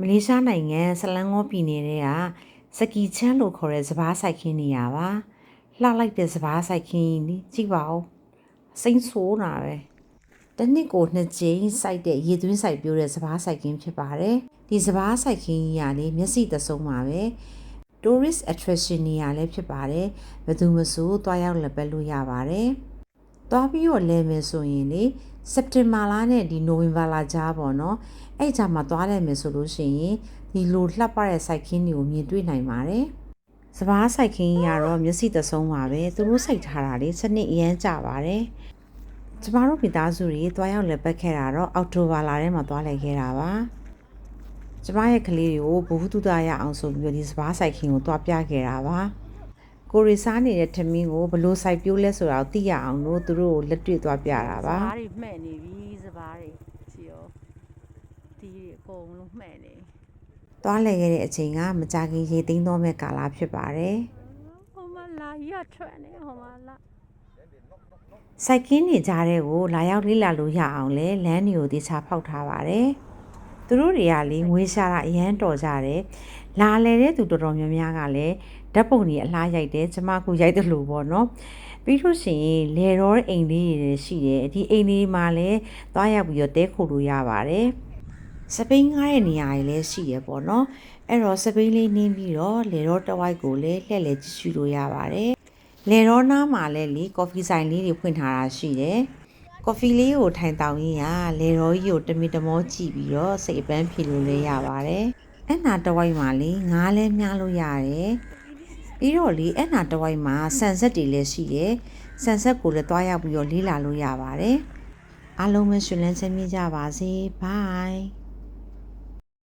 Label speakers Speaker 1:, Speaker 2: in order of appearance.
Speaker 1: မလေးရှားနိုင်ငံဆလန်ဂေါပြည်နယ်ထဲကစကီချမ်းလို့ခေါ်တဲ့စပားဆိုင်ခင်းနေရပါလှလိုက်တဲ့စပားဆိုင်ခင်းကြီးကြည့်ပါဦးစိမ့်ဆိုးတာပဲတစ်နှစ်ကိုနှစ်ကြိမ်စိုက်တဲ့ရေသွင်းစိုက်ပြိုးတဲ့စပားဆိုင်ခင်းဖြစ်ပါတယ်ဒီစပားဆိုင်ခင်းကြီးကလေမျက်စိတဆုံးပါပဲ tourist attraction နေရာလည်းဖြစ်ပါတယ်ဘယ်သူမဆိုသွားရောက်လက်ပတ်လို့ရပါတယ် သွားပြီးတော့လဲမယ်ဆိုရင်လေစက်တင်ဘာလနဲ့ဒီနိုဝင်ဘာလကြားပေါ့နော်အဲ့ကြမှာသွားလိုက်မယ်ဆိုလို့ရှိရင်ဒီလိုလှပတဲ့စိုက်ခင်းတွေကိုမြင်တွေ့နိုင်ပါတယ်စပားစိုက်ခင်းကြီးကတော့မျက်စိတဆုံးပါပဲသူတို့စိုက်ထားတာလေစနစ်အရန်ကြပါတယ်ကျမတို့မိသားစုတွေသွားရောက်လက်ပတ်ခဲ့တာတော့အောက်တိုဘာလထဲမှာသွားလိုက်ခဲ့တာပါကျမရဲ့ကလေးတွေကိုဘ ഹു တုဒရအောင်ဆိုပြီးတော့ဒီစပားဆိုင်ခင်ကိုတွားပြခဲ့တာပါ ကိုရီစားနေတဲ့ထမင်းကိုဘလို့စိုက်ပြိုးလဲဆိုတာကိုသိရအောင်လို့သူတို့ကိုလက်တွေ့တွားပြတာပါ
Speaker 2: စပားတွေမှဲ့နေပြီစပားတွေကြည့်ရောဒီတွေအကုန်လုံးမှဲ့နေ
Speaker 1: တွားလဲခဲ့တဲ့အချိန်ကမကြခင်ရေသိမ်းတော့မဲ့ကာလဖြစ်ပါတယ်
Speaker 2: ဟိုမှာလာရထွက်နေဟိုမှာလာ
Speaker 1: စိုက်ကင်းနေကြတဲ့ကိုလာရောက်လေ့လာလို့ရအောင်လဲလမ်းတွေကိုတေချာဖောက်ထားပါတယ် သူတို့တွေကလေငွေရှာတာအရန်တော်ကြတယ်လာလဲတဲ့သူတော်တော်များများကလည်းဓာတ်ပုံတွေအလားရိုက်တယ်ကျမကရိုက်တယ်လို့ပေါ့နော်ပြီးလို့ရှိရင်လေတော်အိမ်လေးတွေရှိတယ်ဒီအိမ်လေးမှာလည်းသွားရောက်ပြီးတော့တဲခိုလို့ရပါတယ်စပိန်ငားတဲ့နေရာတွေလည်းရှိရပေါ့နော်အဲ့တော့စပိန်လေးနင်းပြီးတော့လေတော်တဝိုက်ကိုလည်းလှည့်လည်ကြည့်ရှုလို့ရပါတယ်လေတော်နားမှာလည်းလေကော်ဖီဆိုင်လေးတွေဖွင့်ထားတာရှိတယ် ကော်ဖီလေးကိုထိုင်တောင်းရင်းကလေတော်ကြီးကိုတမီတမောကြည့်ပြီးတော့စိတ်အပန်းဖြေလို့လည်းရပါတယ်အဲ့နာတဝိုက်မှာလေငားလည်းများလို့ရတယ်ပြီးတော့လေအဲ့နာတဝိုက်မှာဆန်ဆက်တွေလည်းရှိတယ်ဆန်ဆက်ကိုလည်းတွားရောက်ပြီးတော့လေးလာလို့ရပါတယ်အားလုံးပဲရှင်လန်းချမ်းမြေ့ကြပါစေ bye